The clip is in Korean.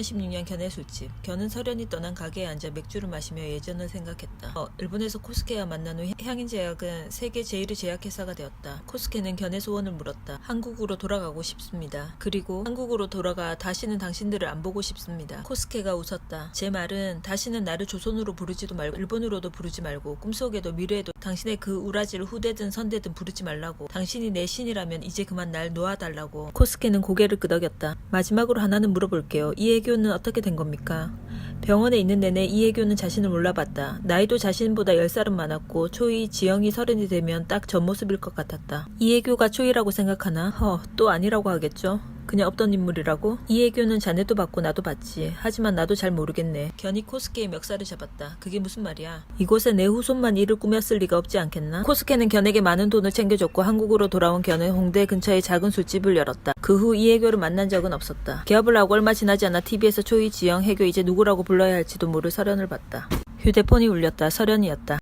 2016년 견해 술집. 견은 설현이 떠난 가게에 앉아 맥주를 마시며 예전을 생각했다. 어, 일본에서 코스케와 만난 후 향인 제약은 세계 제1의 제약회사가 되었다. 코스케는 견해 소원을 물었다. 한국으로 돌아가고 싶습니다. 그리고 한국으로 돌아가 다시는 당신들을 안 보고 싶습니다. 코스케가 웃었다. 제 말은 다시는 나를 조선으로 부르지도 말고 일본으로도 부르지 말고 꿈속에도 미래에도 당신의 그 우라지를 후대든 선대든 부르지 말라고. 당신이 내 신이라면 이제 그만 날 놓아달라고. 코스케는 고개를 끄덕였다. 마지막으로 하나는 물어볼게요. 이 해교는 어떻게 된 겁니까? 병원에 있는 내내 이해교는 자신을 몰라봤다. 나이도 자신보다 10살은 많았고 초이, 지영이 서른이 되면 딱 전 모습일 것 같았다. 이해교가 초이라고 생각하나? 허, 또 아니라고 하겠죠? 그냥 없던 인물이라고? 이해교는 자네도 봤고 나도 봤지. 하지만 나도 잘 모르겠네. 견이 코스케의 멱살을 잡았다. 그게 무슨 말이야? 이곳에 내 후손만 일을 꾸몄을 리가 없지 않겠나? 코스케는 견에게 많은 돈을 챙겨줬고 한국으로 돌아온 견은 홍대 근처에 작은 술집을 열었다. 그 후 이해교를 만난 적은 없었다. 개업을 하고 얼마 지나지 않아 TV에서 초이, 지영, 해교 이제 누구라고 불러야 할지도 모를 설현을 봤다. 휴대폰이 울렸다. 설현이었다.